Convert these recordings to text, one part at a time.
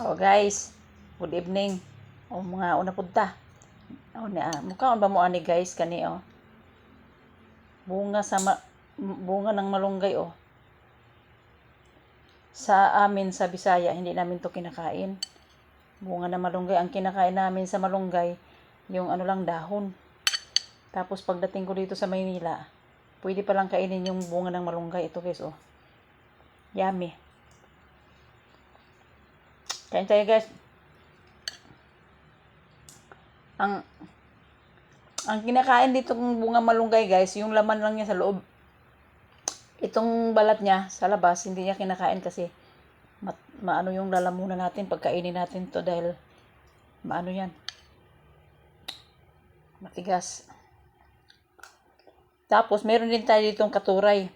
Oh guys, good evening. O mga una punta. Oh na mukha ba mo ani guys kani oh. Bunga sa ma- bunga ng malunggay oh. Sa amin sa Bisaya hindi namin to kinakain. Bunga ng malunggay ang kinakain namin sa malunggay yung ano lang dahon. Tapos pagdating ko dito sa Maynila, pwede pa lang kainin yung bunga ng malunggay ito guys oh. Yummy. Kain tayo guys. Ang ang kinakain dito ng bunga malunggay guys, yung laman lang niya sa loob. Itong balat niya sa labas, hindi niya kinakain kasi mat, maano yung lalamunan natin pagkainin natin to dahil maano yan. Matigas. Tapos meron din tayo ditong katuray.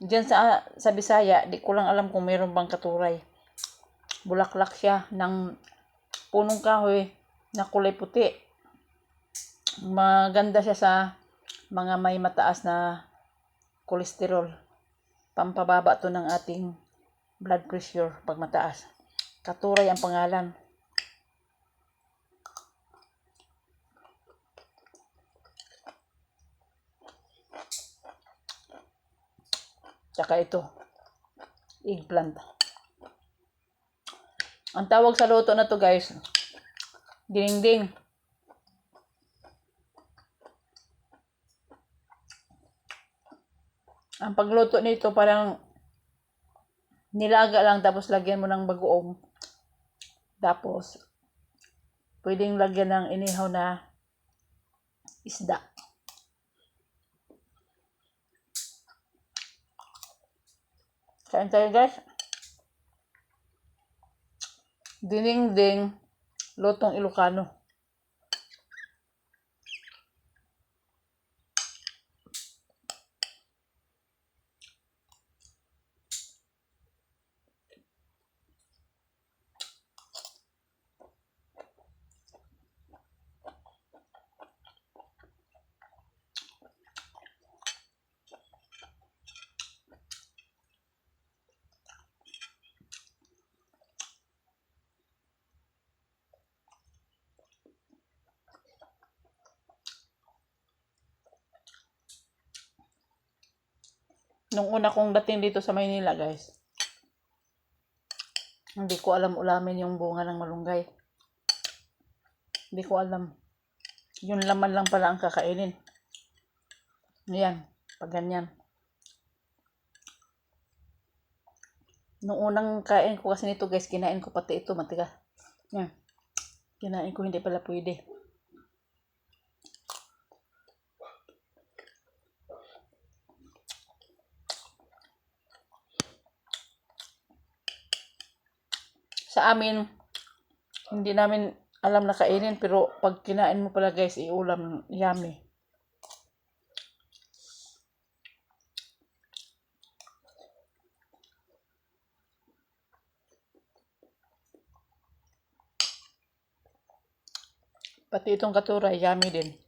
Diyan sa sa Bisaya, di ko lang alam kung meron bang katuray bulaklak siya ng punong kahoy na kulay puti. Maganda siya sa mga may mataas na kolesterol. Pampababa to ng ating blood pressure pag mataas. Katuray ang pangalan. Tsaka ito, eggplant. Ang tawag sa luto na to guys, dinding. Ang pagluto nito parang nilaga lang tapos lagyan mo ng bagoong. Tapos, pwedeng lagyan ng inihaw na isda. Kain tayo guys. Dinding-ding, lutong Ilocano. Nung una kong dating dito sa Maynila, guys, hindi ko alam ulamin yung bunga ng malunggay. Hindi ko alam. Yung laman lang pala ang kakainin. Yan, pag ganyan. Nung unang kain ko kasi nito guys, kinain ko pati ito, matigas. Yan. Kinain ko, hindi pala pwede. Sa amin, hindi namin alam na kainin, pero pag kinain mo pala guys, iulam, yummy. Pati itong katuray, yummy din.